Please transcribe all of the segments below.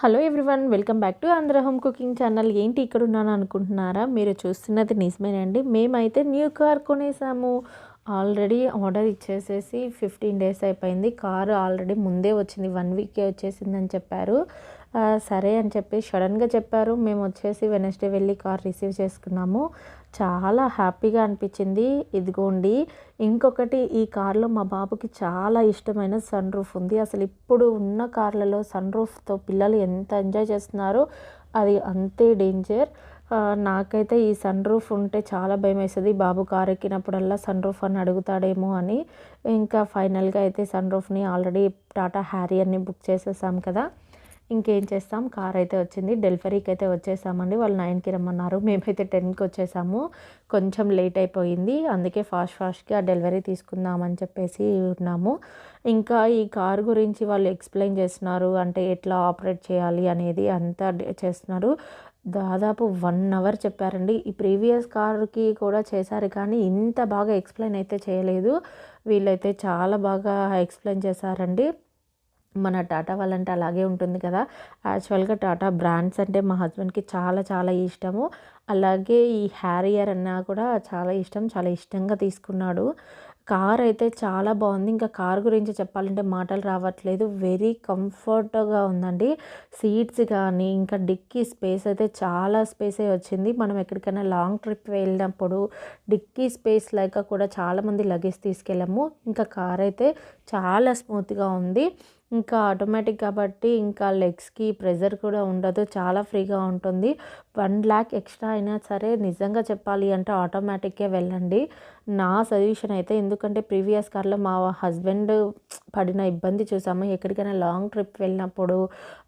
Hello everyone welcome back to Andhra home cooking channel. ఏంటి ఇక్కడ ఉన్నాను అనుకుంటున్నారా? మీరు చూస్తున్నది నిజమేనండి. మేమైతే న్యూ కార్ కొనేసాము. ఆల్రెడీ ఆర్డర్ ఇచ్చేసేసి ఫిఫ్టీన్ డేస్ అయిపోయింది. కారు ఆల్రెడీ ముందే వచ్చింది. వన్ వీకే వచ్చేసిందని చెప్పారు. సరే అని చెప్పి సడన్గా చెప్పారు. మేము వచ్చేసి వెనస్డే వెళ్ళి కార్ రిసీవ్ చేసుకున్నాము. చాలా హ్యాపీగా అనిపించింది. ఇదిగోండి ఇంకొకటి ఈ కార్లో మా బాబుకి చాలా ఇష్టమైన సన్ రూఫ్ ఉంది. అసలు ఇప్పుడు ఉన్న కార్లలో సన్ రూఫ్తో పిల్లలు ఎంత ఎంజాయ్ చేస్తున్నారో అది అంతే డేంజర్. నాకైతే ఈ సన్ రూఫ్ ఉంటే చాలా భయం వేస్తుంది బాబు కారు ఎక్కినప్పుడల్లా సన్ రూఫ్ అని అడుగుతాడేమో అని. ఇంకా ఫైనల్గా అయితే సన్ రూఫ్ని ఆల్రెడీ టాటా హ్యారియర్ని బుక్ చేసేసాం కదా. ఇంకేం చేస్తాం? కార్ అయితే వచ్చింది. డెలివరీకి అయితే వచ్చేసామండి. వాళ్ళు నైన్కి రమ్మన్నారు. మేమైతే టెన్కి వచ్చేసాము. కొంచెం లేట్ అయిపోయింది. అందుకే ఫాస్ట్ ఫాస్ట్గా డెలివరీ తీసుకుందామని చెప్పేసి ఉన్నాము. ఇంకా ఈ కార్ గురించి వాళ్ళు ఎక్స్ప్లెయిన్ చేస్తున్నారు. అంటే ఎట్లా ఆపరేట్ చేయాలి అనేది అంతా చేస్తున్నారు. దాదాపు వన్ అవర్ చెప్పారండి. ఈ ప్రీవియస్ కార్కి కూడా చేశారు కానీ ఇంత బాగా ఎక్స్ప్లెయిన్ అయితే చేయలేదు. వీళ్ళైతే చాలా బాగా ఎక్స్ప్లెయిన్ చేశారండి. మన టాటా వాళ్ళంటే అలాగే ఉంటుంది కదా. యాక్చువల్గా టాటా బ్రాండ్స్ అంటే మా హస్బెండ్కి చాలా చాలా ఇష్టము. అలాగే ఈ హ్యారియర్ అన్నా కూడా చాలా ఇష్టం చాలా ఇష్టంగా తీసుకున్నాడు. కార్ అయితే చాలా బాగుంది. ఇంకా కార్ గురించి చెప్పాలంటే మాటలు రావట్లేదు. వెరీ కంఫర్ట్గా ఉందండి. సీట్స్ కానీ ఇంకా డిక్కీ స్పేస్ అయితే చాలా స్పేసే వచ్చింది. మనం ఎక్కడికైనా లాంగ్ ట్రిప్ వెళ్ళినప్పుడు డిక్కీ స్పేస్ లేక కూడా చాలామంది లగేజ్ తీసుకెళ్ళాము. ఇంకా కార్ అయితే చాలా స్మూత్గా ఉంది. ఇంకా ఆటోమేటిక్ కాబట్టి ఇంకా లెగ్స్కి ప్రెజర్ కూడా ఉండదు. చాలా ఫ్రీగా ఉంటుంది. వన్ ల్యాక్ ఎక్స్ట్రా అయినా సరే నిజంగా చెప్పాలి అంటే ఆటోమేటిక్కే వెళ్ళండి. నా సజెషన్ అయితే ఎందుకంటే ప్రీవియస్ కార్లో మా హస్బెండ్ పడిన ఇబ్బంది చూసాము. ఎక్కడికైనా లాంగ్ ట్రిప్ వెళ్ళినప్పుడు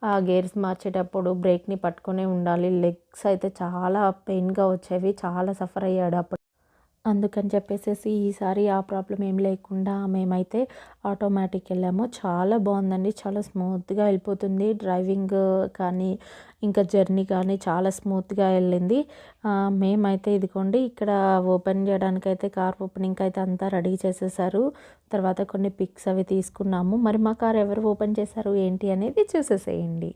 ఆ గేర్స్ మార్చేటప్పుడు బ్రేక్ని పట్టుకునే ఉండాలి. లెగ్స్ అయితే చాలా పెయిన్గా వచ్చేవి. చాలా సఫర్ అయ్యాడు అప్పుడు. అందుకని చెప్పేసి ఈసారి ఆ ప్రాబ్లం ఏం లేకుండా మేమైతే ఆటోమేటిక్ వెళ్ళాము. చాలా బాగుందండి. చాలా స్మూత్గా వెళ్ళిపోతుంది. డ్రైవింగ్ కానీ ఇంకా జర్నీ కానీ చాలా స్మూత్గా వెళ్ళింది. మేమైతే ఇదిగోండి ఇక్కడ ఓపెన్ చేయడానికైతే కార్ ఓపెనింగ్ అయితే అంతా రెడీ చేసేసారు. తర్వాత కొన్ని పిక్స్ అవి తీసుకున్నాము. మరి మా కార్ ఎవరు ఓపెన్ చేశారు ఏంటి అనేది చూసేసేయండి.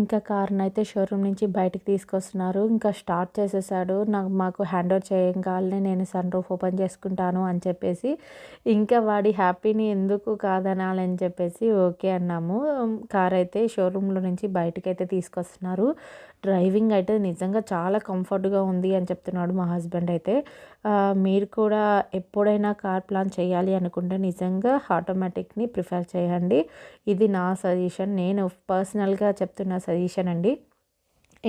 ఇంకా కార్ని అయితే షోరూమ్ నుంచి బయటకు తీసుకొస్తున్నారు. ఇంకా స్టార్ట్ చేసేసాడు. నాకు మాకు హ్యాండ్ ఓవర్ చేయగానే నేను సన్ రూఫ్ ఓపెన్ చేసుకుంటాను అని చెప్పేసి ఇంకా వాడి హ్యాపీని ఎందుకు కాదనాలని చెప్పేసి ఓకే అన్నాము. కార్ అయితే షోరూంలో నుంచి బయటికి అయితే తీసుకొస్తున్నారు. డ్రైవింగ్ అయితే నిజంగా చాలా కంఫర్ట్గా ఉంది అని చెప్తున్నాడు మా హస్బెండ్ అయితే. మీరు కూడా ఎప్పుడైనా కార్ ప్లాన్ చేయాలి అనుకుంటే నిజంగా ఆటోమేటిక్ని ప్రిఫర్ చేయండి. ఇది నా సజెషన్. నేను పర్సనల్గా చెప్తున్నా సజెషన్ అండి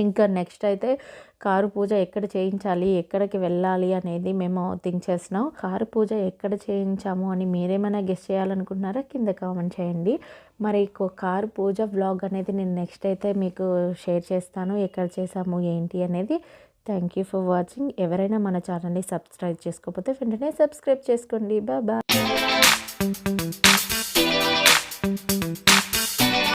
ఇంకా నెక్స్ట్ అయితే కారు పూజ ఎక్కడ చేయించాలి ఎక్కడికి వెళ్ళాలి అనేది మేము థింక్ చేస్తున్నాం. కారు పూజ ఎక్కడ చేయించాము అని మీరేమైనా గెస్ట్ చేయాలనుకుంటున్నారా? కింద కామెంట్ చేయండి. మరి కారు పూజ వ్లాగ్ అనేది నేను నెక్స్ట్ అయితే మీకు షేర్ చేస్తాను. ఎక్కడ చేసాము ఏంటి అనేది. Thank you for watching. ఎవరైనా మన ఛానల్ని సబ్స్క్రైబ్ చేసుకోకపోతే వెంటనే సబ్స్క్రైబ్ చేసుకోండి. బాయ్.